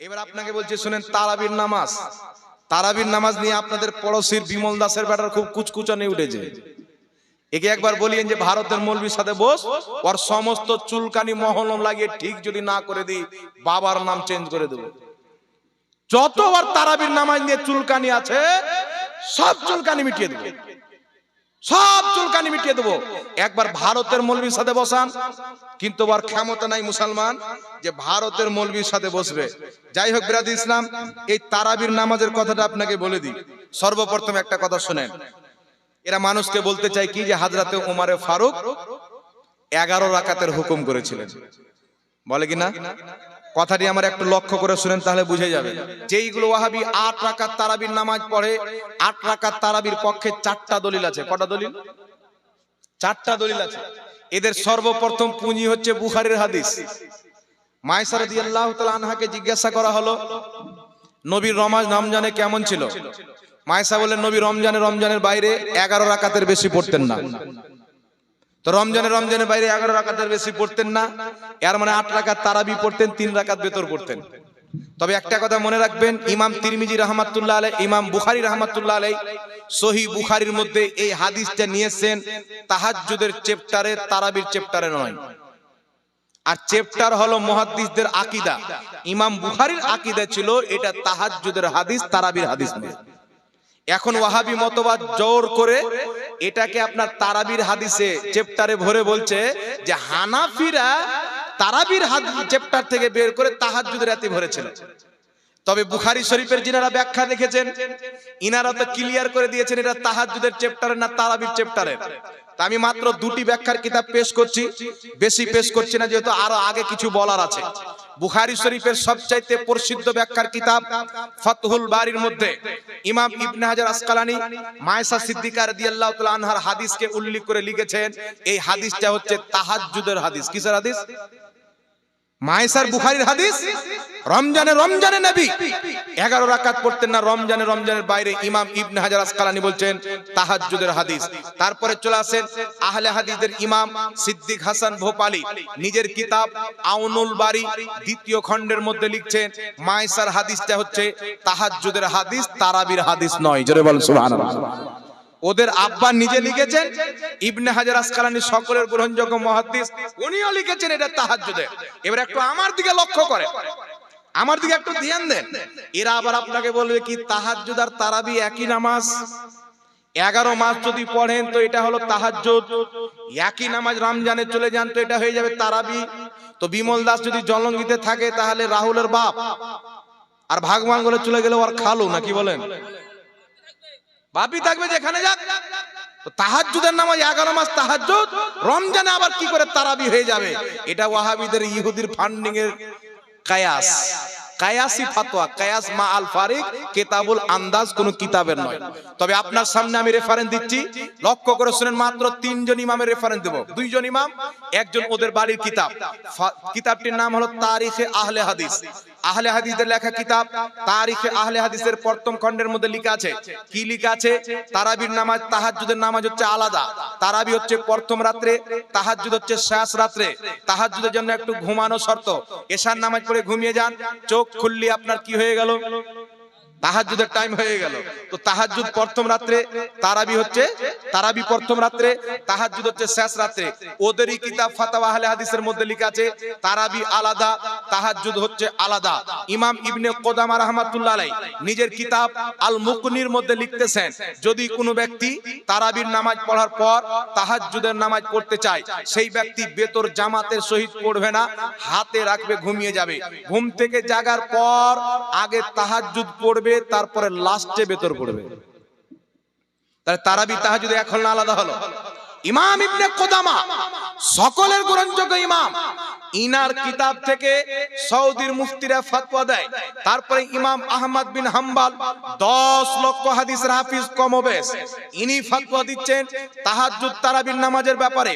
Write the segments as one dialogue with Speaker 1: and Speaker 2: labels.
Speaker 1: এবার আপনাকে বলছি শুনেন তারাবির নামাজ। তারাবির নামাজ নিয়ে আপনাদের পড়োশির বিমল দাসের ব্যাটার খুব কুচকুচানি উঠেছে। একে একবার বলিয়েন যে ভারতের মৌলবীর সাথে বস ওর সমস্ত চুলকানি মহলম লাগিয়ে ঠিক যদি না করে দিই বাবার নাম চেঞ্জ করে দেবো। যতবার তারাবির নামাজ নিয়ে চুলকানি আছে সব চুলকানি মিটিয়ে দেবো। সব চুলকানি মিটিয়ে দেবো। একবার ভারতের মৌলবীর সাথে বসান। কিন্তু আর ক্ষমতা নাই মুসলমান, যে ভারতের মৌলবীর সাথে বসবে। যাই হোক বিরাদ ইসলাম, এই তারাবির নামাজের কথাটা আপনাকে বলে দিই। সর্বপ্রথম একটা কথা শুনেন। এরা মানুষকে বলতে চায় কি যে হাজরাতে উমারে ফারুক এগারো রাকাতের হুকুম করেছিলেন। বলে কি না কথাটি আমার একটু লক্ষ্য করে শুনেন তাহলে বুঝে যাবে। যেইগুলো ওয়াহাবি আট রাকাত তারাবির নামাজ পড়ে, আট রাকাত তারাবির পক্ষে চারটা দলিল আছে। কটা দলিল? চারটা দলিল আছে। এদের সর্বপ্রথম পুঁজি হচ্ছে বুখারের হাদিস। মায়সার রাদিয়াল্লাহু তাআলা আনহাকে জিজ্ঞাসা করা হলো, নবীর রমাজ রমজানে কেমন ছিল? মায়সা বললেন, নবী রমজানে রমজানের বাইরে এগারো রাকাতের বেশি পড়তেন না। তো রমজানে রমজানের বাইরে এগারো রাকাতের বেশি পড়তেন না। এর মানে আট রাকাত তারাবি পড়তেন, তিন রাকাত বেতর পড়তেন। তবে একটা কথা মনে রাখবেন, ইমাম তিরমিজি রহমাতুল্লাহ আলাই ইমাম বুখারি রহমাতুল্লাহ আলাই সহি বুখারির মধ্যে এই হাদিসটা নিয়েছেন, তাহাজ্জুদের চ্যাপ্টারে তারাবির চ্যাপ্টারে নয়। আর চ্যাপ্টার হলো মুহাদ্দিসদের আকীদা। ইমাম বুখারীর আকীদা ছিল, এটা তাহাজ্জুদের হাদিস, তারাবির হাদিস নয়। এখন ওয়াহাবি মতবাদ জোর করে এটাকে আপনার তারাবির হাদিসে চ্যাপ্টারে ভরে বলছে যে হানাফিরা তারাবির হাদিস চ্যাপ্টার থেকে বের করে তাহাজ্জুদের রাতে ভরেছিল। তবে বুখারী শরীফের যিনারা ব্যাখ্যা দেখেছেন, ইনারা তো ক্লিয়ার করে দিয়েছেন এটা তাহাজ্জুদের চ্যাপ্টারের না তারাবির চ্যাপ্টারের তা আমি মাত্র দুটি ব্যাখ্যার কিতাব পেশ করছি, বেশি পেশ করছি না, যেহেতু আরও আগে কিছু বলার আছে। বুখারী শরীফের সবচাইতে প্রসিদ্ধ ব্যাখ্যার কিতাব ফাতহুল বারির মধ্যে। ইমাম ইবনে হাজার আসকালানি মায়েশা সিদ্দিকা রাদিয়াল্লাহু তাআলা আনহার হাদিসকে উল্লেখ করে লিখেছেন, এই হাদিসটা হচ্ছে তাহাজ্জুদের হাদিস। কিসের হাদিস? মায়েসার বুখারীর হাদিস? রমজানে রমজানে নবী। এগারো রাকাত পড়তেন না রমজানে রমজানের বাইরে ইমাম ইবনে হাজার আসকালানি বলছেন তাহাজ্জুদের হাদিস। তারপরে চলে আসেন আহলে হাদিসের ইমাম সিদ্দিক হাসান ভোপালী। নিজের কিতাব আউনুল বাড়ি দ্বিতীয় খণ্ডের মধ্যে লিখছেন মায়েসার হাদিসটা হচ্ছে তাহাজ্জুদের হাদিস তারাবির হাদিস নয়। জোরে বল সুবহানাল্লাহ। ওদের আব্বা নিজে লিখেছেন, ইবনে হাজার আসকালানি সকলের গ্রহণযোগ্য মহাদ্দিস, উনিও লিখেছেন এটা তাহাজ্জুদে। এবার একটু আমার দিকে লক্ষ্য করে। আমার দিকে একটু ধ্যান দেন। এরা আবার আপনাকে বলবে কি, তাহাজ্জুদ আর তারাবি একই নামাজ? এগারো মাস যদি পড়েন তো এটা হলো তাহাজ্জুদ। একই নামাজ রমজানে চলে যান তো এটা হয়ে যাবে তারাবি। তো বিমল দাস যদি জলঙ্গিতে থাকে তাহলে রাহুলের বাপ। আর ভাগবান চলে গেলে ওর খালু নাকি বলেন? বাপি থাকবে যেখানে যাক। তো তাহাজ্জুদের নামাজ এগারো মাস তাহাজ্জুদ, রমজানে আবার কি করে তারাবি হয়ে যাবে? এটা ওয়াহাবিদের ইহুদির ফান্ডিং এর কায়াস। কায়াসি ফাতোয়া, কায়াস মা আল ফারিক, কেতাবুল আন্দাজ কোন কিতাবের নয়। তবে আপনার সামনে আমি রেফারেন্স দিচ্ছি, লক্ষ্য করে শুনেন মাত্র তিনজন ইমামের রেফারেন্স দেব। দুইজন ইমাম, একজন ওদের বাড়ির কিতাব। কিতাবটির নাম হলো তারিখে আহলে হাদিস। আহলে হাদিসের লেখা কিতাব, তারিখে আহলে হাদিসের প্রথম খণ্ডের মধ্যে লেখা আছে। কি লেখা আছে? তারাবির নামাজ, তাহাজ্জুদের নামাজ হচ্ছে আলাদা। তারাবি হচ্ছে প্রথম রাত্রে, তাহাজ্জুদ হচ্ছে শেষ রাত্রে। তাহাজ্জুদের জন্য একটু ঘুমানো শর্ত। এশার নামাজ পড়ে ঘুমিয়ে যান, চোখ খুললি আপনার কি হয়ে গেল? তাহাজ্জুদের টাইম হয়ে গেল। তো তাহাজ্জুদ প্রথম রাত্রে, তারাবি হচ্ছে তারাবি প্রথম রাত্রে, তাহাজ্জুদ হচ্ছে শেষ রাত্রে। ওদেরই কিতাব, ফাতাওয়া আহলে হাদিসের মধ্যে লেখা আছে, তারাবি আলাদা, তাহাজ্জুদ হচ্ছে আলাদা। ইমাম ইবনে কোদামা রাহমাতুল্লাহ আলাই নিজের কিতাব আল মুকনির মধ্যে লিখতেছেন, যদি কোনো ব্যক্তি তারাবির নামাজ পড়ার পর তাহাজ্জুদের নামাজ পড়তে চায়, সেই ব্যক্তি বেতর জামাতের সহিত পড়বে না, হাতে রাখবে, ঘুমিয়ে যাবে। ঘুম থেকে জাগার পর আগে তাহাজ্জুদ পড়বে তারপরে লাস্টে বেতর পড়বে। তাহলে তারাবি যদি এখন আলাদা হলো। ইমাম ইবনে কোদামা, সকলের গ্রহণযোগ্য ইমাম। ইনার কিতাব থেকে সৌদির মুফতিরা ফতোয়া দেয়। তারপরে ইমাম আহমদ বিন হাম্বাল দশ লক্ষ হাদিসের হাফিজ কমবেশ ইনি ফতোয়া দিচ্ছেন তাহাজ্জুদ তারাবির নামাজের ব্যাপারে।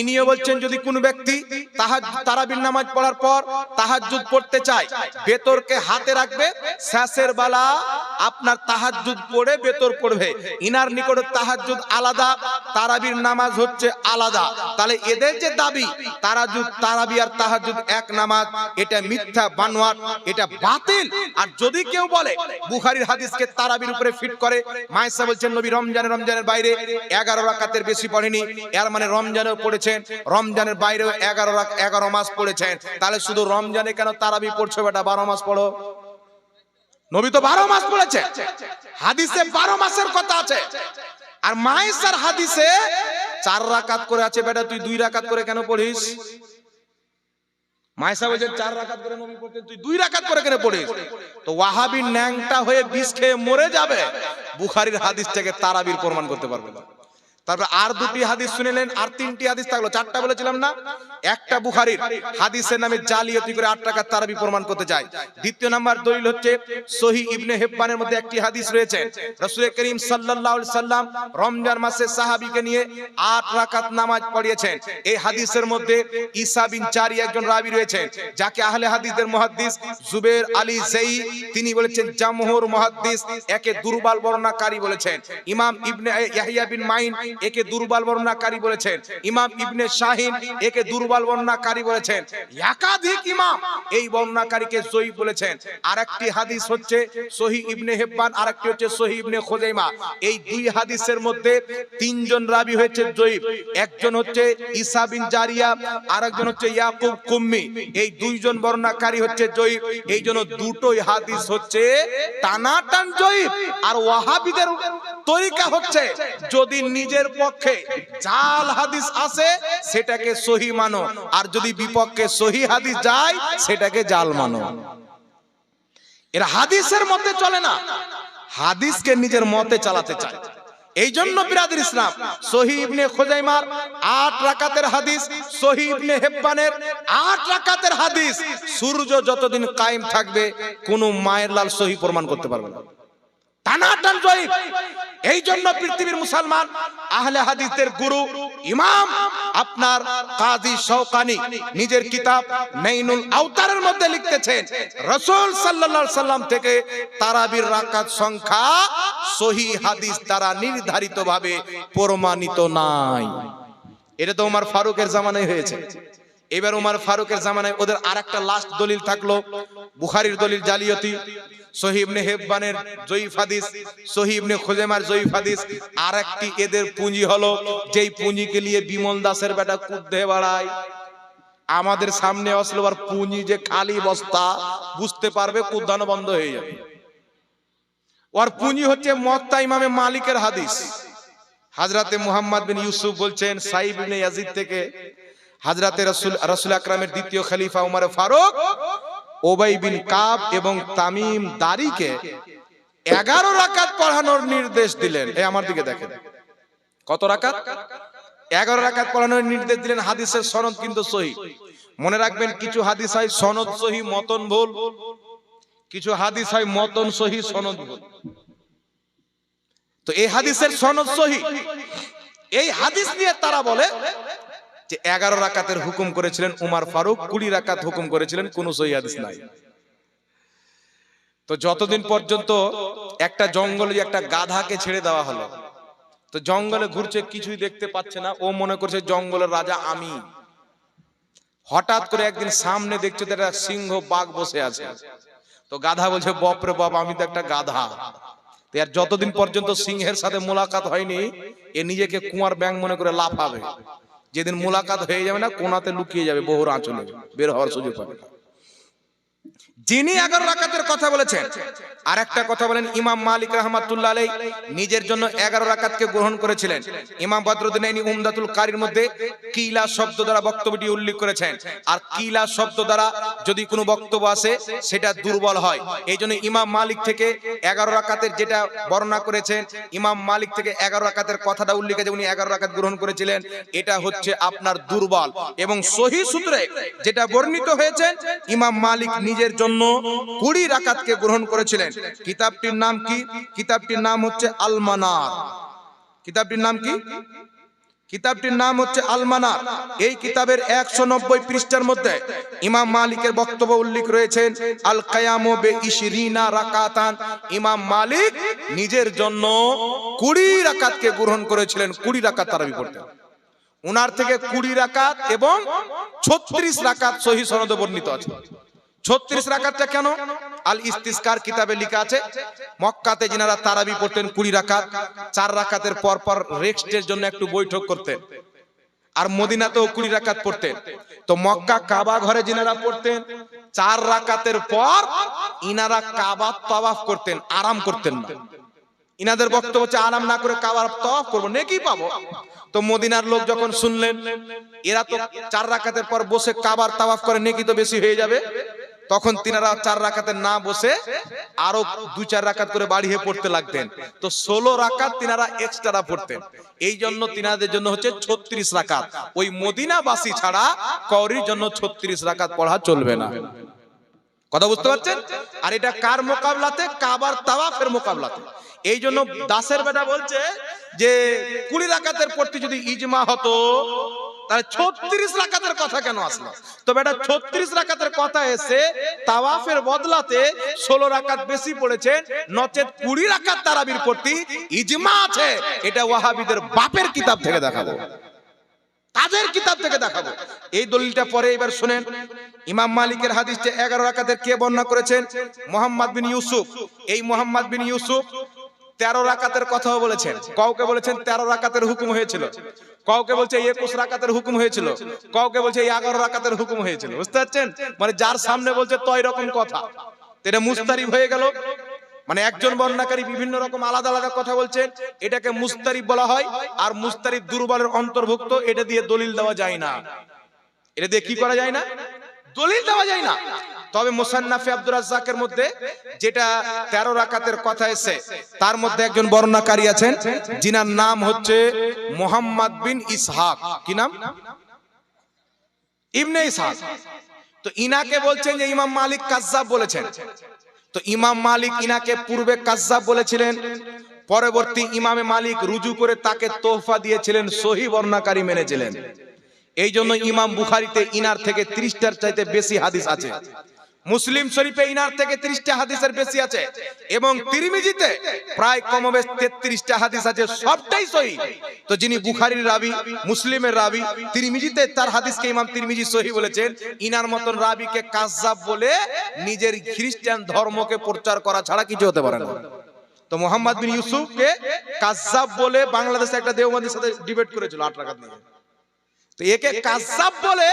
Speaker 1: ইনিও বলছেন, যদি কোনো ব্যক্তি তাহাজ তারাবির নামাজ পড়ার পর তাহাজ্জুদ পড়তে চায়, বেতরকে হাতে রাখবে, শেষের বেলা আপনার তাহাজ্জুদ পড়ে বেতর পড়বে। ইনার নিকটে তাহাজ্জুদ আলাদা, তারাবির নামাজ হচ্ছে আলাদা। তাহলে এদের যে দাবি তারাজুদ তারাবি আর তাহাজ্জুদ এক নামাজ, এটা মিথ্যা, বানোয়াট, এটা বাতিল। আর যদি কেউ বলে, বুখারীর হাদিসকে তারাবির উপরে ফিট করে মায়েসা বলছেন, নবী রমজানে রমজানের বাইরে এগারো রাকাতের বেশি পড়েনি। এর মানে রমজানেও পড়েছেন, রমজানের বাইরেও এগারো রাক, এগারো মাস পড়েছেন। তাহলে শুধু রমজানে কেন তারাবি পড়ছো বেটা? বারো মাস পড়ো। নবী তো বারো মাস পড়েছে। হাদিসে বারো মাসের কথা আছে। আর মায়েসার হাদিসে চার রাকাত করে আছে বেটা। তুই দুই রাকাত করে কেন পড়িস? বলছেন চার রাকাত করে নবী পড়তেন তুই দুই রাকাত করে কেন পড়িস? তো ন্যাংটা হয়ে বিষ খেয়ে মরে যাবে বুখারীর হাদিস থেকে তারাবির প্রমাণ করতে পারবে না। তারপর আর দুটি হাদিস শুনেলেন আর তিনটি হাদিস থাকল। চারটা বলেছিলাম না? একটা বুখারীর হাদিসের নামে জালিয়াতি করে আট টাকার তারাবি প্রমাণ করতে চায়। দ্বিতীয় নাম্বার দলিল হচ্ছে সহি ইবনে হেব্বানের মধ্যে একটি হাদিস রয়েছে। রাসূল করিম সাল্লাল্লাহু আলাইহি সাল্লাম রমজান মাসে সাহাবীকে নিয়ে আট রাকাত নামাজ পড়িয়েছেন। এই হাদিসের মধ্যে ঈসা বিন চারি একজন রাবি রয়েছেন যাকে আহলে হাদিসদের মুহাদ্দিস জুবের আলী জেই তিনি বলেছেন জামহুর মুহাদ্দিস একে দুর্বল বর্ণনাকারী বলেছেন। ইমাম ইবনে ইয়াহিয়া বিন মাইন একে দুর্বল বর্ণনাকারী বলেছেন। ইমাম ইবনে শাহিন একে দুর্বল বর্ণনাকারী বলেছেন। একাধিক ইমাম এই বর্ণনাকারীকে জয়ীফ বলেছেন। আরেকটি হাদিস হচ্ছে সহি ইবনে হেব্বান, আরেকটি হচ্ছে সহি ইবনে খোজাইমা। এই দুই হাদিসের মধ্যে তিনজন রাবি হয়েছে জয়ীফ। একজন হচ্ছে ঈসা বিন জারিয়া, আরেকজন হচ্ছে ইয়াকুব কুম্মি। এই দুইজন বর্ণনাকারী হচ্ছে জয়ীফ। এই জন্য দুটোই হাদিস হচ্ছে টানাটান জয়ীফ। আর ওয়াহাবিদের তরিকা হচ্ছে, যদি নিজের পক্ষে জাল হাদিস আসে সেটাকে সহি মানো। আর যদি বিপক্ষে সহি হাদিস যায়, সেটাকে জাল মানো। এরা হাদিসের মতে চলে না। হাদিসকে নিজের মতে চালাতে চায়। এই জন্য বিরাদের ইসলাম, সহি ইবনে খোজাইমার আট রাকাতের হাদিস, সহি ইবনে হেব্বানের আট রাকাতের হাদিস, সূর্য যতদিন কায়েম থাকবে, কোনো মায়ের লাল সহি প্রমাণ করতে পারবে না। টানাটান এই জন্য পৃথিবীর মুসলমান, আহলে হাদিসের গুরু ইমাম আপনার কাজী শৌকানি নিজের কিতাব মেইনুল আওতারের মধ্যে লিখতেছেন, রাসূল সাল্লাল্লাহু সাল্লাম থেকে তারাবির রাকাত সংখ্যা সহি হাদিস দ্বারা নির্ধারিতভাবে প্রমাণিত নাই। এটা তো ওমর ফারুকের জামানায় হয়েছে। এবার উমার ফারুকের জামানায় ওদের আর একটা লাস্ট দলিল থাকল, বুখারীর দলিল জালিয়াতি সহিবনে হেব্বানের জয়ীফ হাদিস সহিবনে খোজেমার জয়ীফ হাদিস আর একটি এদের পুঁজি হলো যেই পুঁজিকে নিয়ে বিমল দাসের বেটা কুদতে বাড়ায়। আমাদের সামনে আসলো আর পুঁজি যে খালি বস্তা, বুঝতে পারবে কুদানো বন্ধ হয়ে যাবে। ওর পুঁজি হচ্ছে মত্তা ইমামে মালিকের হাদিস। হাজরাতে মুহাম্মদ বিন ইউসুফ বলছেন, সাইব ইবনে ইয়াজিদ থেকে হাজরাতে রসুল রসুল আকরামের দ্বিতীয় খলিফা উমর ফারুক ওবাই বিন কাব এবং তামিম দারিকে এগারো রাকাত পড়ানোর নির্দেশ দিলেন। এই আমার দিকে দেখেন। কত রাকাত? এগারো রাকাত পড়ানোর নির্দেশ দিলেন, হাদিসের সনদ কিন্তু সহি। মনে রাখবেন, কিছু হাদিস হয় সনদ সহি, মতন ভুল। কিছু হাদিস হয় মতন সহি, সনদ ভুল। তো এই হাদিসের সনদ সহি। এই হাদিস নিয়ে তারা বলে যে এগারো রাকাতের হুকুম করেছিলেন উমার ফারুক, কুড়ি রাকাত হুকুম করেছিলেন, কোন সহি হাদিস নাই। তো যতদিন পর্যন্ত একটা জঙ্গলে একটা গাধাকে ছেড়ে দেওয়া হলো, তো জঙ্গলে ঘুরছে, কিছুই দেখতে পাচ্ছে না, ও মনে করছে জঙ্গলের রাজা আমি। হঠাৎ করে একদিন সামনে দেখছে একটা সিংহ বাঘ বসে আছে। তো গাধা বলছে বপরে বাপ, আমি তো একটা গাধা। তো আর যতদিন পর্যন্ত সিংহের সাথে মোলাকাত হয়নি, এ নিজেকে কুয়ার ব্যাং মনে করে লাফাবে। যেদিন মোলাকাত হয়ে যাবে না, কোনাতে লুকিয়ে যাবে বহুর আঁচলে, বের হওয়ার সুযোগ পাবে না। যিনি এগারো রাকাতের কথা বলেছেন আর একটা কথা বলেন, ইমাম মালিক রহমাতুল্লাহ আলাই নিজের জন্য এগারো রাকাতকে গ্রহণ করেছিলেন। ইমাম বদরুদ্দিন উমদাতুল কারির মধ্যে কিলা শব্দ দ্বারা বক্তব্যটি উল্লেখ করেছেন। আর কিলা শব্দ দ্বারা যদি কোনো বক্তব্য আসে, সেটা দুর্বল হয়। এই জন্য ইমাম মালিক থেকে এগারো রাকাতের যেটা বর্ণনা করেছেন, ইমাম মালিক থেকে এগারো রাকাতের কথাটা উল্লেখ আছে, উনি এগারো রাকাত গ্রহণ করেছিলেন। এটা হচ্ছে আপনার দুর্বল। এবং সহি সূত্রে যেটা বর্ণিত হয়েছে, ইমাম মালিক নিজের জন্য কুড়ি রাকাতকে গ্রহণ করেছিলেন। কিতাবটির নাম কি? কিতাবটির নাম হচ্ছে আলমানার। কিতাবটির নাম কি? কিতাবটির নাম হচ্ছে আলমানা এই কিতাবের একশো নব্বই পৃষ্ঠার মধ্যে ইমাম মালিকের বক্তব্য উল্লেখ রয়েছেন আল কায়ামো বে রাকাতান। ইমাম মালিক নিজের জন্য কুড়ি রাকাতকে গ্রহণ করেছিলেন, কুড়ি রাকাত তারাবি পড়তেন উনার থেকে কুড়ি রাকাত এবং ছত্রিশ রাকাত সহি সনদে বর্ণিত আছে। ছত্রিশ রাকাতটা কেন? আল ইস্তিস্কার কিতাবে লেখা আছে মক্কাতে যিনারা তারাবি পড়তেন কুড়ি রাকাত চার রাকাতের পর পর রেস্টের জন্য একটু বৈঠক করতেন আর মদিনাতেও কুড়ি রাকাত পড়তেন। তো মক্কা কাবা ঘরে যিনারা পড়তেন চার রাকাতের পর ইনারা কাবা তওয়াফ করতেন আরাম করতেন না। ইনাদের বক্তব্য হচ্ছে আরাম না করে কাবার তওয়াফ করব নেকি পাবো? তো মদিনার লোক যখন শুনলেন এরা তো চার রাকাতের পর বসে কাবার তাওয়াফ করে নেকি তো বেশি হয়ে যাবে? তখন তিনারা চার রাকাতে না বসে আরও দু চার রাকাত করে বাড়িয়ে পড়তে লাগতেন। তো ষোলো রাকাত তিনারা এক্সট্রা পড়তেন। এই জন্য তিনাদের জন্য হচ্ছে ছত্রিশ রাকাত। ওই মদিনাবাসী ছাড়া কৌরির জন্য ছত্রিশ রাকাত পড়া চলবে না। কথা বুঝতে পারছেন? আর এটা কার মোকাবলাতে? কাবার তাওয়াফের মোকাবলাতে। এই জন্য দাসের বেটা বলছে যে কুড়ি রাকাতের প্রতি যদি ইজমা হতো তাহলে ছত্রিশ রাকাতের কথা কেন আসলো? তো বেটা ছত্রিশ রাকাতের কথা এসে তাওয়াফের বদলাতে ষোলো রাকাত বেশি পড়েছেন, নচেত কুড়ি রাকাত তারাবির প্রতি ইজমা আছে। এটা ওয়াহাবিদের বাপের কিতাব থেকে দেখাবো। তাদের কিতাব থেকে দেখাবো। এই দলিলটা পরে এবার শুনেন। ইমাম মালিকের হাদিসটা এগারো রাকাতের কে বর্ণনা করেছেন? মোহাম্মদ বিন ইউসুফ। এই মোহাম্মদ বিন ইউসুফ তেরো রাকাতের কথাও বলেছেন। কাউকে বলেছেন তেরো রাকাতের হুকুম হয়েছিল। কাউকে বলছে একুশ রাকাতের হুকুম হয়েছিল। কাউকে বলছে এই এগারো রাকাতের হুকুম হয়েছিল। বুঝতে পারছেন? মানে যার সামনে বলছে তো রকম কথা। এটা মুস্তারিব হয়ে গেল। মানে একজন বর্ণাকারী বিভিন্ন রকম আলাদা আলাদা কথা বলছেন এটাকে মুস্তারিব বলা হয়। আর মুস্তারিব দুর্বলের অন্তর্ভুক্ত। এটা দিয়ে দলিল দেওয়া যায় না। এটা দিয়ে কি করা যায় না? দলিল দেওয়া যায় না। তবে মোসান্নাফে আব্দুর রাজ্জাকের মধ্যে যেটা তেরো রাকাতের কথা এসে তার মধ্যে একজন বর্ণাকারী আছেন, যিনার নাম হচ্ছে মোহাম্মদ বিন ইসহাক। কি নাম? ইবনে ইসহাক। তো ইনাকে বলছেন যে ইমাম মালিক কাজ্জাব বলেছেন। তো ইমাম মালিক ইনাকে পূর্বে কাজ্জাব বলেছিলেন, পরবর্তী ইমামে মালিক রুজু করে তাকে তোহফা দিয়েছিলেন, সহি বর্ণাকারী মেনেছিলেন। এই জন্য ইমাম বুখারিতে ইনার থেকে ত্রিশটার চাইতে বেশি হাদিস আছে। মুসলিম শরীফে ইনার থেকে ত্রিশটা হাদিসের বেশি আছে। এবং তিরমিজিতে প্রায় কমবেশ তেত্রিশটা হাদিস আছে, সবটাই সহি। তো যিনি বুখারির রাবি, মুসলিমের রাবি, তিরমিজিতে তার হাদিসকে ইমাম তিরমিজি সহি বলেছেন, ইনার মতন রাবিকে কাজ্জাব বলে নিজের খ্রিস্টান ধর্মকে প্রচার করা ছাড়া কিছু হতে পারে না। তো মোহাম্মদ বিন ইউসুফকে কাজ্জাব বলে বাংলাদেশে একটা দেওবন্দির সাথে ডিবেট করেছিল আট রাকাত নিয়ে। তো একে কাজাব বলে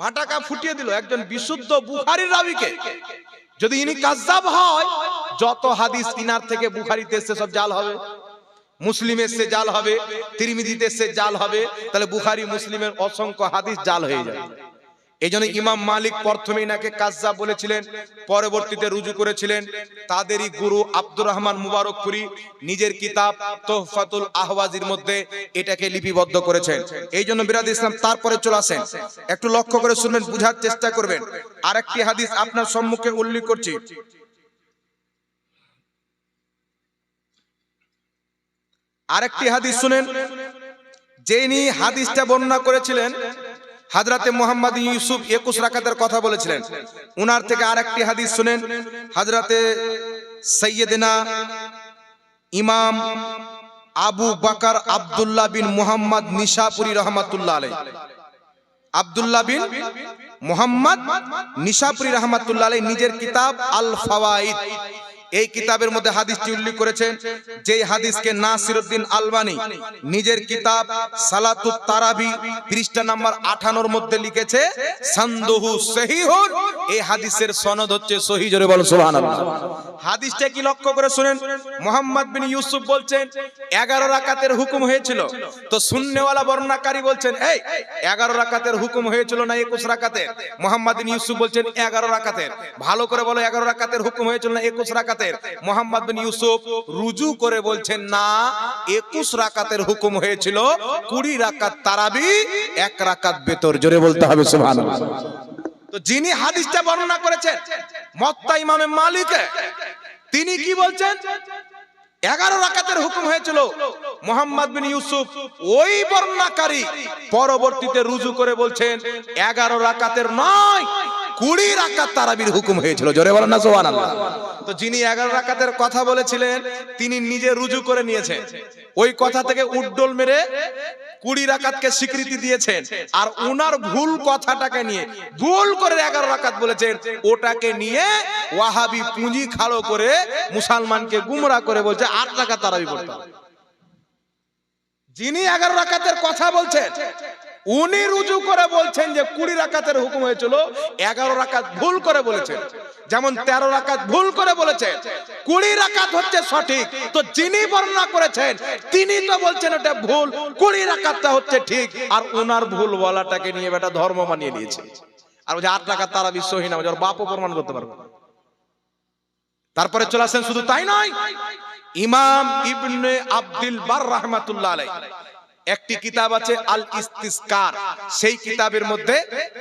Speaker 1: ভাটাকা ফুটিয়ে দিল একজন বিশুদ্ধ বুহারির রাবিকে। যদি ইনি কাজাব হয় যত হাদিস ইনার থেকে বুখারিতে এসে সব জাল হবে। মুসলিমের সে জাল হবে। তিরিমিদিতে সে জাল হবে। তাহলে বুখারি মুসলিমের অসংখ্য হাদিস জাল হয়ে যাবে এই ইমাম মালিক প্রথমে ইনাকে কাজ্জা বলেছিলেন, পরবর্তীতে রুজু করেছিলেন। তাদেরই গুরু আব্দুর রহমান মুবারকপুরি নিজের কিতাব তোহফাতুল আহওয়াজির মধ্যে এটাকে লিপিবদ্ধ করেছেন। এই জন্য বিরাদ ইসলাম, তারপরে চলে আসেন। একটু লক্ষ্য করে শুনবেন, বুঝার চেষ্টা করবেন। আরেকটি হাদিস আপনার সম্মুখে উল্লেখ করছি। আরেকটি হাদিস শুনেন, যিনি হাদিসটা বর্ণনা করেছিলেন হাজরাতে মোহাম্মদ ইউসুফ একুশ রাকাতের কথা বলেছিলেন। উনার থেকে আরেকটি হাদিস শুনেন। হাজরাতে সৈয়দিনা ইমাম আবু বাকার আব্দুল্লাহ বিন মুহাম্মদ নিশাপুরি রহমাতুল্লাহ আলাই আব্দুল্লাহ বিন মুহাম্মদ নিশাপুরি রহমাতুল্লাহ আলাই নিজের কিতাব আল ফাওয়াইদ এই কিতাবের মধ্যে হাদিসটি উল্লেখ করেছেন যে হাদিসকে নাসিরউদ্দিন আলবানি নিজের কিতাব সালাতুত তারাবি পৃষ্ঠা নাম্বার 58 এর মধ্যে লিখেছে, সান্দহু সহিহুন। এই হাদিসের সনদ হচ্ছে সহি, জোরে বলো সুবহানাল্লাহ। হাদিসটা কি লক্ষ্য করে শুনেন? মোহাম্মদ বিন ইউসুফ বলছেন 11 রাকাতের হুকুম হয়েছিল। তো শূন্যওয়ালা বর্ণনাকারী বলছেন, এই 11 রাকাতের হুকুম হয়েছিল না 21 রাকাতের মোহাম্মদ বিন ইউসুফ বলছেন 11 রাকাতের। ভালো করে বলো 11 রাকাতের হুকুম হয়েছিল না 21 রাকাতের মোহাম্মদ বিন ইউসুফ রুজু করে বলছেন, না 21 রাকাতের হুকুম হয়েছিল 20 রাকাত তারাবি, এক রাকাত বেতর। জোরে বলতে হবে, সুবহানাল্লাহ। তো যিনি হাদিসটা বর্ণনা করেছেন মত্তা ইমামে মালিকে, তিনি কি বলছেন? এগারো রাকাতের হুকুম হয়েছিল, মোহাম্মদ বিন ইউসুফ ওই বর্ণাকারী পরবর্তীতে রুজু করে বলছেন, এগারো রাকাতের নয় কুড়ি রাকাত তারাবির হুকুম হয়েছিল। জোরে বলেন না সোহান তো যিনি এগারো রাকাতের কথা বলেছিলেন, তিনি নিজে রুজু করে নিয়েছেন। ওই কথা থেকে উড্ডল মেরে কুড়ি রাকাতকে স্বীকৃতি দিয়েছেন। আর উনার ভুল কথাটাকে নিয়ে ভুল করে এগারো রাকাত বলেছেন, ওটাকে নিয়ে ওয়াহাবি পুঁজি খাড়ো করে মুসলমানকে গুমরা করে বলছে, আট রাকাত তারাবি হবে। যিনি এগারো রাকাতের কথা বলছেন উনি রুজু করে বলছেন যে কুড়ি রাকাতের হুকুম হয়েছিল, এগারো রাকাত ভুল করে বলেছেন। যেমন তেরো রাকাত ভুল করে বলেছেন, কুড়ি রাকাত হচ্ছে সঠিক। তো যিনি বর্ণনা করেছেন, তিনি তো বলছেন এটা ভুল, কুড়ি রাকাতটা হচ্ছে ঠিক, আর ওনার ভুল বলাটাকে নিয়ে বেটা ধর্ম বানিয়ে নিয়েছে। আর বলছে আট রাকাত তারা বিশ্বহীন আমার বাপও প্রমাণ করতে পারব। তারপরে চলে আসেন, শুধু তাই নয়, ইমাম ইবনে আব্দুল বার রহমাতুল্লাহ আলাই একটি কিতাব আছে আল ইস্তিসকার সেই কিতাবের মধ্যে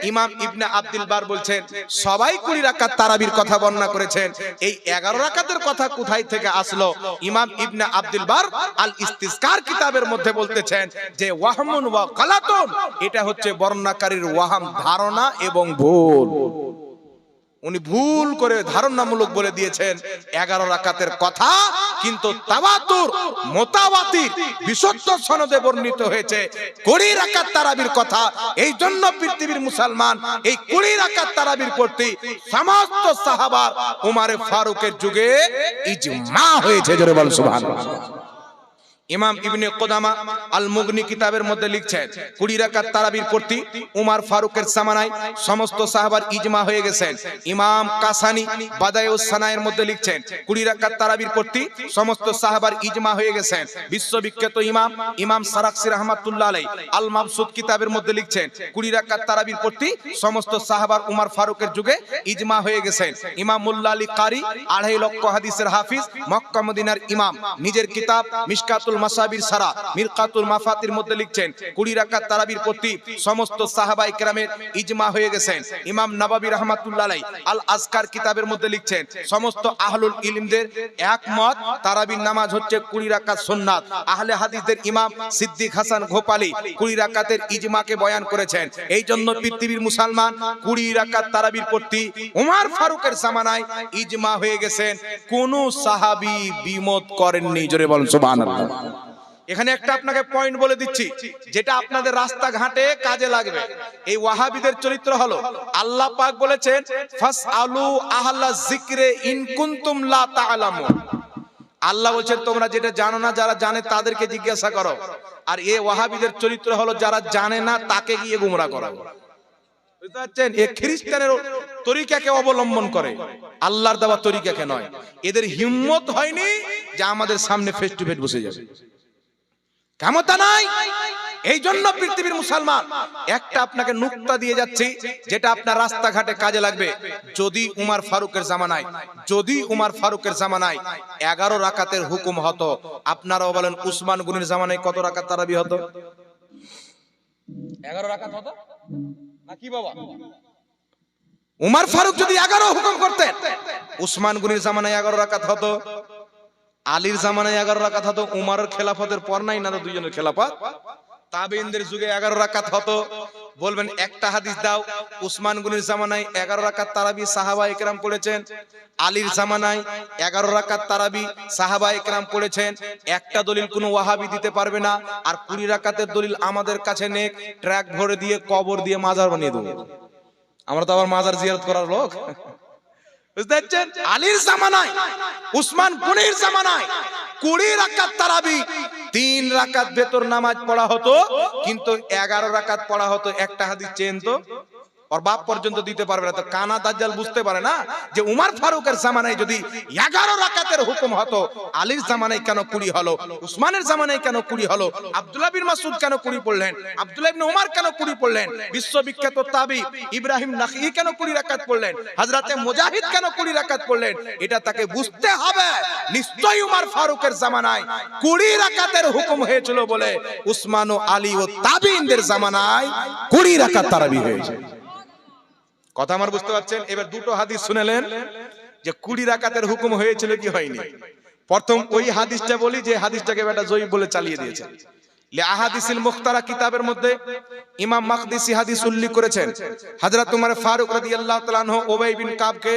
Speaker 1: ইমাম ইবনে আব্দুল বার বলছেন, সবাই কুড়ি রাকাত তারাবির কথা বর্ণনা করেছেন। এই এগারো রাকাতের কথা কোথায় থেকে আসলো? ইমাম ইবনে আব্দুল বার আল ইস্তিসকার কিতাবের মধ্যে বলতেছেন যে, ওয়াহমুন ওয়া গালাতুন এটা হচ্ছে বর্ণনাকারীর ওয়াহাম ধারণা এবং ভুল। উনি ভুল করে ধারণামূলক বলে দিয়েছেন, এগারো রাকাতের কথা, কিন্তু তাওয়াতুর মোতাবাতির বিশুদ্ধ সনদে বর্ণিত হয়েছে। কুড়ি রাকাত তারাবির কথা এই জন্য পৃথিবীর মুসলমান এই কুড়ি রাকাত তারাবির প্রতি সমস্ত সাহাবার উমারে ফারুকের যুগে ইজমা হয়েছে, জোরে বল সুবহানাল্লাহ। ইমাম ইবনে কোদামা আল মুগনি কিতাবের মধ্যে লিখছেন কুড়ি রাকাত তারাবির প্রতি উমার ফারুকের সামানায় সমস্ত সাহাবার ইজমা হয়ে গেছেন। ইমাম কাসানি সানায়ের মধ্যে লিখছেন কুড়ি রাকাত তারাবির প্রতি সমস্ত সাহাবার ইজমা হয়ে গেছেন। বিশ্ববিখ্যাত ইমাম ইমাম সারাকসি রহমাতুল্লাহ আলাই আল মাবসুদ কিতাবের মধ্যে লিখছেন কুড়ি রাকাত তারাবির প্রতি সমস্ত সাহাবার উমার ফারুকের যুগে ইজমা হয়ে গেছেন। ইমাম মুল্লা আলী কারি আড়াই লক্ষ হাদিসের হাফিজ মক্কা মদিনার ইমাম। নিজের কিতাব মিশকাতুল মাসাবির সারা মাফাতির মধ্যে লিখছেন, কুড়ি রাকাত তারাবির প্রতি সমস্ত সাহাবাই কেরামের ইজমা হয়ে গেছেন। ইমাম নবাবী রহমাতুল্লাহ আল আজকার কিতাবের মধ্যে লিখছেন, সমস্ত আহলুল ইলমদের একমত তারাবির নামাজ হচ্ছে কুড়ি সুন্নাত। আহলে হাদিসদের ইমাম সিদ্দিক হাসান ঘোপালি কুড়ি রাকাতের ইজমাকে বয়ান করেছেন। এই জন্য পৃথিবীর মুসলমান কুড়ি রাকাত তারাবির প্রতি উমার ফারুকের জামানায় ইজমা হয়ে গেছেন। কোন সাহাবী বিমত করেননি। জোরে বলুন এখানে একটা আপনাকে পয়েন্ট বলে দিচ্ছি, যেটা আপনাদের রাস্তাঘাটে কাজে লাগবে। এই ওয়াহাবিদের চরিত্র হলো, আল্লাহ পাক বলেছেন ফাস আলু আহলা জিক্রে ইন কুনতুম লা তাআলামুন। আল্লাহ বলছেন, তোমরা যেটা জানো না, যারা জানে তাদেরকে জিজ্ঞাসা করো। আর এ ওয়াহাবিদের চরিত্র হলো, যারা জানে না, তাকে গিয়ে গুমরা করো। বুঝতে পারছেন? এ তরিকাকে অবলম্বন করে। আল্লাহর দেওয়া তরিকাকে নয়। এদের হিম্মত হয়নি যে আমাদের সামনে ফেস টু ফেস বসে যাবে। ক্ষমতা নাই? এই জন্য পৃথিবীর মুসলমান একটা আপনাকে নুক্তা দিয়ে যাচ্ছি যেটা আপনার রাস্তাঘাটে কাজে লাগবে। যদি উমার ফারুকের জামানায় যদি উমার ফারুকের জামানায় এগারো রাকাতের হুকুম হতো আপনারাও বলেন উসমান গুনির জামানায় কত রাকাত তারাবি হতো? এগারো রাকাত হতো? না কি বাবা? উমার ফারুক যদি এগারো হুকুম করতেন উসমান গুনির জামানায় এগারো রাকাত হতো? আলীর জামানায় এগারো রাকাত হতো, উমারের খেলাফতের পর নাই, না দুইজনের খেলাফত? তাবেইনদের যুগে এগারো রাকাত হতো। বলবেন, একটা হাদিস দাও, উসমান গুনির জামানায় এগারো রাকাত তারাবি সাহাবা একরাম পড়েছেন, আলীর জামানায় এগারো রাকাত তারাবি সাহাবা একরাম পড়েছেন, একটা দলিল কোনো ওয়াহাবি দিতে পারবে না, আর কুড়ি রাকাতের দলিল আমাদের কাছে নেক, ট্র্যাক ভরে দিয়ে, কবর দিয়ে মাজার বানিয়ে দেবো। আমরা তো আবার মাজার জিয়ারত করার লোক। বুঝতে আলীর জামানায়, উসমান গুনির জামানায়, কুড়ি রাকাত তারাবি, তিন রাকাত ভেতর নামাজ পড়া হতো, কিন্তু এগারো রাকাত পড়া হতো, একটা হাতি চেন তো ওর বাপ পর্যন্ত দিতে পারবে না। তো কানা দাজ্জাল বুঝতে পারে না যে উমার ফারুকের জামানায় যদি এগারো রাকাতের হুকুম হতো, আলীর জামানায় কেন কুড়ি হলো, উসমানের জামানায় কেন কুড়ি হলো, আব্দুল্লাহ বিন মাসুদ কেন কুড়ি পড়লেন, আব্দুল্লাহ ইবনে উমার কেন কুড়ি পড়লেন, বিশ্ববিখ্যাত তাবি ইব্রাহিম নাখি কেন কুড়ি রাকাত পড়লেন, হযরতে মুজাহিদ কেন কুড়ি রাকাত পড়লেন, এটা তাকে বুঝতে হবে। নিশ্চয়ই উমার ফারুকের জামানায় কুড়ি রাকাতের হুকুম হয়েছিল বলে উসমান ও আলী ও তাবিইনদের জামানায় কুড়ি রাকাত তারাবি হয়েছে। কথা আমার বুঝতে পারছেন? এবার দুটো হাদিস শুনেলেন যে কুড়ি রাকাতের হুকুম হয়েছিল কি হয়নি? প্রথম ওই হাদিসটা বলি যে হাদিসটাকে বেটা জয়ী বলে চালিয়ে দিয়েছে আহাদিসিল মুখতারা কিতাবের মধ্যে ইমাম হাদিস করেছেন। উমর ফারুক রাদিয়াল্লাহু তাআলা আনহু উবাই বিন কাবকে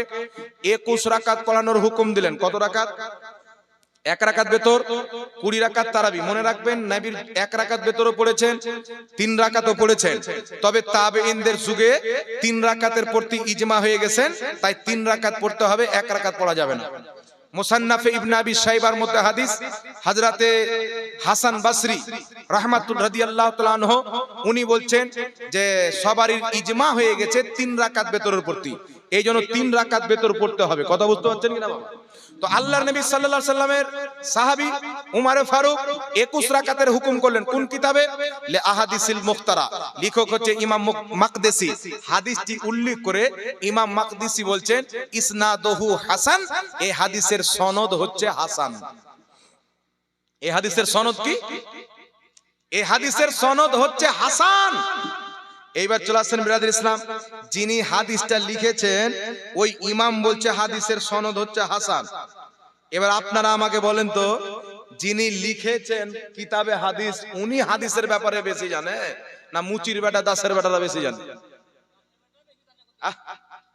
Speaker 1: 21 রাকাত পড়ানোর হুকুম দিলেন। কত রাকাত? এক রাকাত বেতর, কুড়ি রাকাত তারাবি। মনে রাখবেন, নাবির এক রাকাত বেতরও পড়েছেন, তিন রাকাতও পড়েছেন। তবে তাবেইনদের যুগে তিন রাকাতের প্রতি ইজমা হয়ে গেছেন, তাই তিন রাকাত পড়তে হবে, এক রাকাত পড়া যাবে না। মুসান্নাফে ইবনে আবি শাইবার মধ্যে হাদিস হযরতে হাসান বাসরি রাহমাতুল রাদিয়াল্লাহু তাআলা আনহু, উনি বলছেন যে সবারই ইজমা হয়ে গেছে তিন রাকাত বেতরের প্রতি। এই জন্য তিন রাকাত বেতর পড়তে হবে। কথা বুঝতে পারছেন কিনা বাবা? তো আল্লাহর নবী সাল্লাল্লাহু সাল্লামের সাহাবী উমারে ফারুক 21 রাকাতের হুকুম করলেন, কোন কিতাবে? লে আহাদিসিল মুখতারা। লেখক হচ্ছে ইমাম মুক- মাকদেসি। হাদিসটি উল্লেখ করে ইমাম মাকদেসি বলছেন, ইসনাদহু হাসান এই হাদিসের সনদ হচ্ছে হাসান। এই হাদিসের সনদ কি? এই হাদিসের সনদ হচ্ছে হাসান। এইবার চলে আসছেন বিরাদ ইসলাম। যিনি হাদিসটা লিখেছেন, ওই ইমাম বলছে হাদিসের সনদ হচ্ছে হাসান। এবার আপনারা আমাকে বলেন তো, যিনি লিখেছেন কিতাবে হাদিস, উনি হাদিসের ব্যাপারে বেশি জানে? না মুচির বেটা, দাসের বেটারা বেশি জানে?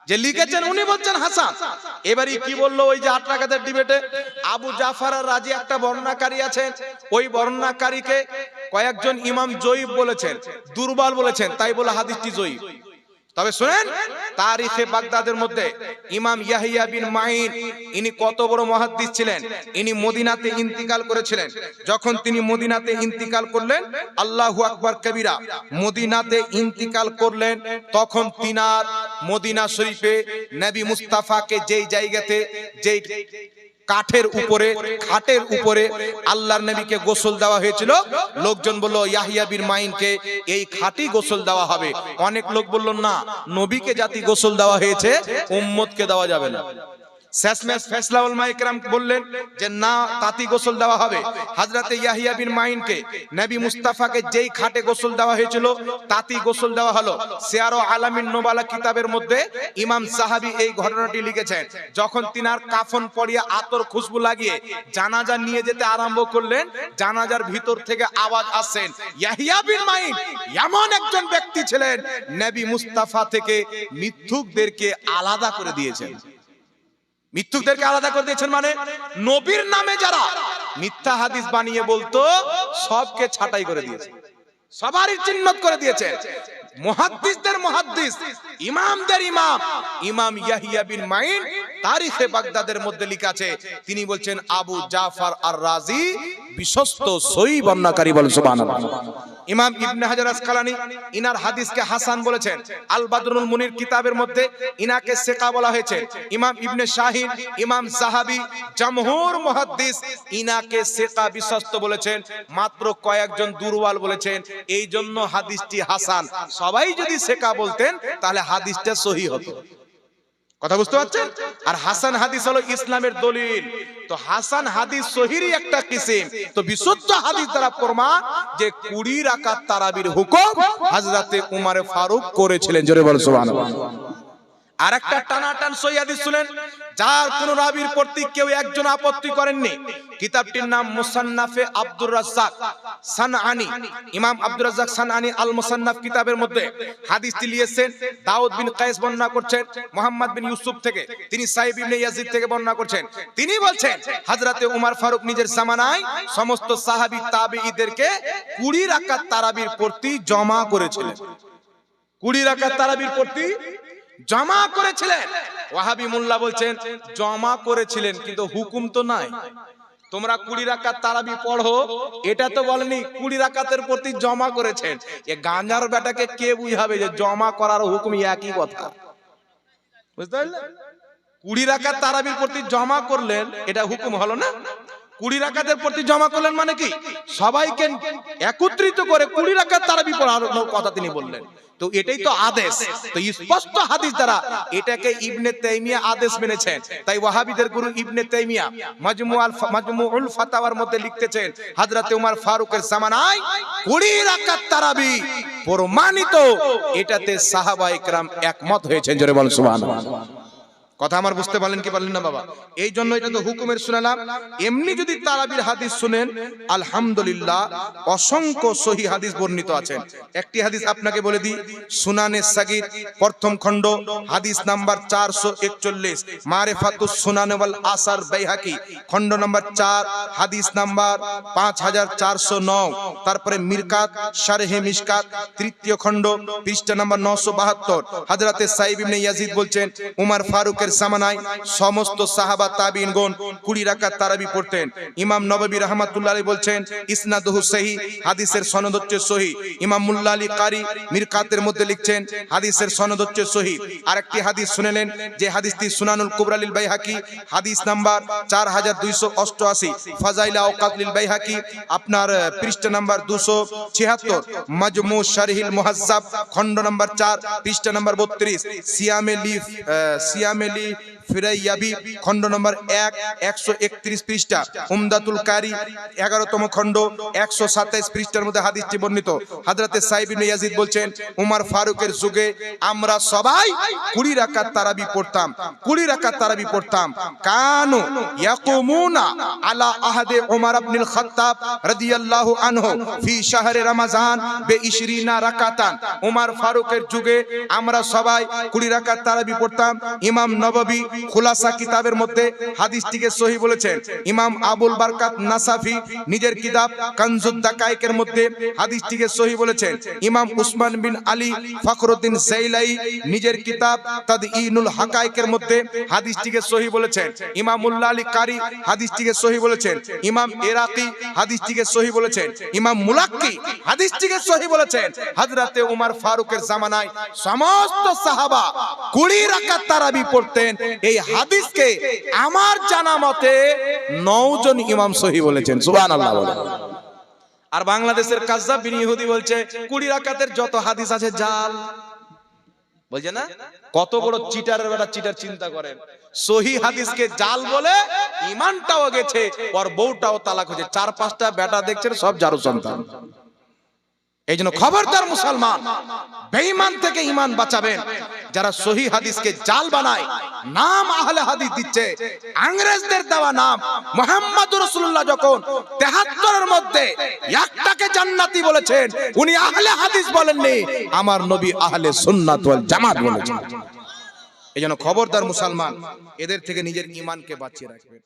Speaker 1: যে লিখেছেন, উনি বলছেন হাসান। এবারই কি বলল ওই যে আট ডিবেটে? আবু জাফার রাজি একটা বর্ণনাকারী আছেন। ওই বর্ণনাকারীকে কয়েকজন ইমাম জয়ীব বলেছেন, দুর্বল বলেছেন, তাই বলে হাদিসটি জয়ীব। তবে শুনেন তারিখে বাগদাদের মধ্যে ইমাম ইয়াহিয়া বিন মাইন ইনি কত বড় মহাদ্দিস ছিলেন, ইনি মদিনাতে ইন্তিকাল করেছিলেন। যখন তিনি মদিনাতে ইন্তিকাল করলেন, আল্লাহু আকবার কবিরা মদিনাতে ইন্তিকাল করলেন, তখন তিনার মদিনা শরীফে নবী মুস্তাফাকে যেই জায়গাতে, যেই কাঠের উপরে খাটের উপরে আল্লাহর নবীকে গোসল দেওয়া হয়েছিল। লোকজন বলল ইয়াহিয়া বীর মাইনকে এই খাটি গোসল দেওয়া হবে। অনেক লোক বলল না নবীকে জাতি গোসল দেওয়া হয়েছে উম্মতকে দেওয়া যাবে না। শেষমেশ ফেসলা উলমা ইকরাম বললেন যে, না, তাতি গোসল দেওয়া হবে। হাজরাতে ইয়াহিয়া বিন মাইনকে নবী মুস্তাফাকে যেই খাটে গোসল দেওয়া হয়েছিল, তাতি গোসল দেওয়া হলো। সিয়ারো আলামিন নোবালা কিতাবের মধ্যে ইমাম সাহাবি এই ঘটনাটি লিখেছেন, যখন তিনার কাফন পরিয়ে আতর খুশবু লাগিয়ে জানাজা নিয়ে যেতে আরম্ভ করলেন, জানাজার ভিতর থেকে আওয়াজ আসছেন, ইয়াহিয়া বিন মাইন এমন একজন ব্যক্তি ছিলেন। নবী মুস্তাফা থেকে মিথ্যুকদেরকে আলাদা করে দিয়েছেন। মিথ্যুকদেরকে আলাদা করে দিয়েছেন মানে নবীর নামে যারা মিথ্যা হাদিস বানিয়ে বলতো, সবকে ছাঁটাই করে দিয়েছে। সবারই চিহ্নত করে দিয়েছে। মুহাদ্দিসদের মুহাদ্দিস, ইমামদের ইমাম ইমাম ইয়াহিয়া বিন মাইন তারিখে বাগদাদের মধ্যে লেখা আছে, তিনি বলছেন আবু জাফর আর রাজি, বিশ্বস্ত সই বর্ণাকারী বলেন, সুবহানাল্লাহ। ইমাম ইবনে হাজার আসকালানি, ইনার হাদিসকে হাসান বলেছেন। আল বাদরুল মুনির কিতাবের মধ্যে ইনাকে সেকা বলা হয়েছে। ইমাম ইবনে শাহিন, ইমাম সাহাবি জামহুর মুহাদ্দিস ইনাকে সেকা বিশ্বস্ত বলেছেন, মাত্র কয়েকজন দুর্বল বলেছেন। এই জন্য হাদিসটি হাসান। সবাই যদি সেকা বলতেন, তাহলে হাদিসটা সহি হতো। কথা বুঝতে পারছেন? আর হাসান হাদিস হলো ইসলামের দলিল। তো হাসান হাদিস সহিরই একটা কিসিম। তো বিশুদ্ধ হাদিস দ্বারা প্রমাণ যে কুড়ি রাকাত তারাবির হুকুম হযরতে উমারে ফারুক করেছিলেন। জোরে বল, সুবহানাল্লাহ। আর একটা টানাটান হাদিস শুনেন, যার কোন রাবির প্রতি কেউ একজন আপত্তি করেননি। কিতাবটির নাম মুসান্নাফে আব্দুর রাজ্জাক সানআনি, ইমাম আব্দুর রাজ্জাক সানআনি আল মুসান্নাফ কিতাবের মধ্যে। হাদিসটি লিয়েছেন দাউদ বিন কায়েস বর্ণনা করছেন, মোহাম্মদ বিন ইউসুফ থেকে। তিনি সাইব ইবনে ইয়াজিদ থেকে বর্ণনা করছেন। তিনি বলছেন হযরতে উমর ফারুক নিজের জামানায় সমস্ত সাহাবী তাবেঈদেরকে 20 রাকাত তারাবির প্রতি জমা করেছিলেন। 20 রাকাত তারাবির প্রতি জমা করেছিলেন। ওয়াহাবি মোল্লা বলছেন, জমা করেছিলেন, কিন্তু হুকুম তো নাই। তোমরা কুড়ি রাকাত তারাবি পড়ো, এটা তো বলেনি, কুড়ি রাকাতের প্রতি জমা করেছেন। এ গাঞ্জার বেটাকে কে বুঝাবে যে জমা করার হুকুম একই কথা? বুঝতে পারলে কুড়ি রাকাত তারাবির প্রতি জমা করলেন, এটা হুকুম হলো না? কুড়ি রাকাতের প্রতি জমা করলেন মানে কি? সবাইকে একত্রিত করে কুড়ি রাকাত তারাবি পড়ার কথা তিনি বললেন। তো এটাই তো আদেশ। তো স্পষ্ট হাদিস দ্বারা এটাকে ইবনে তাইমিয়া আদেশ মেনেছেন। তাই ওয়াহাবিদের গুরু ইবনে তাইমিয়া মাজমুআল মাজমুউল ফাতাওয়ার মধ্যে লিখতেছেন হযরতে ওমর ফারুকের জামানায় 20 রাকাত তারাবি। প্রমাণিত এটাতে সাহাবা একরাম একমত হয়েছেন। জোরে বলেন, সুবহানাল্লাহ। কথা আমার বুঝতে পারলেন কি পারলেন না বাবা? এই জন্য এটা তো হুকুমের শুনালাম এমনি যদি তারাবির হাদিস শুনেন, আলহামদুলিল্লাহ, অসংখ্য সহি হাদিস বর্ণিত আছেন একটি হাদিস আপনাকে বলে দিই, সুনানে সাগির প্রথম খণ্ড, হাদিস নাম্বার চারশো একচল্লিশ মারেফাতুস সুনানে ওয়াল আসার বাইহাকি, খণ্ড নাম্বার চার, হাদিস নাম্বার পাঁচ হাজার চারশো নয়, তারপরে মিরকাত, শারহে মিশকাত, তৃতীয় খণ্ড, পৃষ্ঠা নাম্বার নশো বাহাত্তর, হাজরাতে সাইব ইবনে ইয়াজিদ বলছেন, উমার ফারুকের জামানায় সমস্ত সাহাবা তাবিনগণ কুড়ি রাকাত তারাবি পড়তেন। ইমাম নববী রহমাতুল্লাহ বলছেন, ইসনাদুহু সহি হাদিসের সনদ হচ্ছে সহি ইমাম মুল্লা আলী কারি মিরকাতের মধ্যে লিখছেন, হাদিসের সনদ হচ্ছে সহি আরেকটি হাদিস শুনেলেন, যে হাদিসটি সুনানুল কুবরালিল বাইহাকি, হাদিস নাম্বার চার হাজার দুইশো অষ্টআশি। ফাজাইলা ওকাতলিল বাইহাকি, আপনার পৃষ্ঠা নাম্বার দুশো ছিয়াত্তর। মাজমু শারহিল মুহাজ্জাব, খণ্ড নাম্বার চার, পৃষ্ঠা নাম্বার বত্রিশ। সিয়ামে লিফ সিয়ামে লি ফিরাইয়াবি খণ্ড নম্বর এক, একশো একত্রিশ পৃষ্ঠা। উমদাতুল কারি, এগারোতম খণ্ড, একশো সাতাইশ পৃষ্ঠার মধ্যে হাদিসটি বর্ণিত। হাজরাতে সাইব ইবনে ইয়াজিদ বলছেন, উমার ফারুকের যুগে আমরা সবাই কুড়ি রাকাত তারাবি পড়তাম, কুড়ি রাকাত তারাবি পড়তাম। কানু ইয়াকুমুনা আলা আহাদে উমার ইবনুল খাত্তাব রাদিয়াল্লাহু আনহু ফি শাহরে রমাজান বে ইশরিনা রাকাতান। উমার ফারুকের যুগে আমরা সবাই কুড়ি রাকাত তারাবি পড়তাম। ইমাম নববী খুলাসা কিতাবের মধ্যে হাদিসটিকে সহি বলেছেন। ইমাম আবুল বারকাত নাসাফি নিজের কিতাব কানজুদ দাকায়েকের মধ্যে হাদিসটিকে সহি বলেছেন। ইমাম উসমান বিন আলী ফখরুদ্দিন জাইলাই নিজের কিতাব তাদঈনুল হাকায়েকের মধ্যে হাদিসটিকে সহি বলেছেন। ইমাম উল্লাহ আলী কারি হাদিসটিকে সহি বলেছেন। ইমাম এরাকি হাদিসটিকে সহি বলেছেন। ইমাম মুলাক্কি হাদিসটিকে সহি বলেছেন। হযরতে উমর ফারুকের জামানায় সমস্ত সাহাবা কুড়ি রাকাত তারাবি পড়তেন। এই হাদিসকে আমার জানা মতে নজন ইমাম সহি বলেছেন, সুবহানাল্লাহ বলেন। আর বাংলাদেশের কাজ্জাব বিন বলছে, কুড়ি রাকাতের যত হাদিস আছে জাল। বলছে না? কত বড় চিটারের বেটা চিটার চিন্তা করেন। সহি হাদিসকে জাল বলে ইমানটাও গেছে ওর বউটাও তালাক হয়েছে। চার পাঁচটা বেটা দেখছেন, সব জারু সন্তান। এই জন্য খবরদার মুসলমান, বেঈমান থেকে ইমান বাঁচাবেন। যারা সহি হাদিসকে জাল বানায়, নাম আহলে হাদিস দিচ্ছে, আংরেজদের দেওয়া নাম মোহাম্মদ রাসূলুল্লাহ যখন 73 এর মধ্যে একটাকে জান্নাতি বলেছেন, উনি আহলে হাদিস বলেননি, আমার নবী আহলে সুন্নাত ওয়াল জামাত বলেছেন। এই জন্য খবরদার মুসলমান, এদের থেকে নিজের ইমানকে বাঁচিয়ে রাখবেন।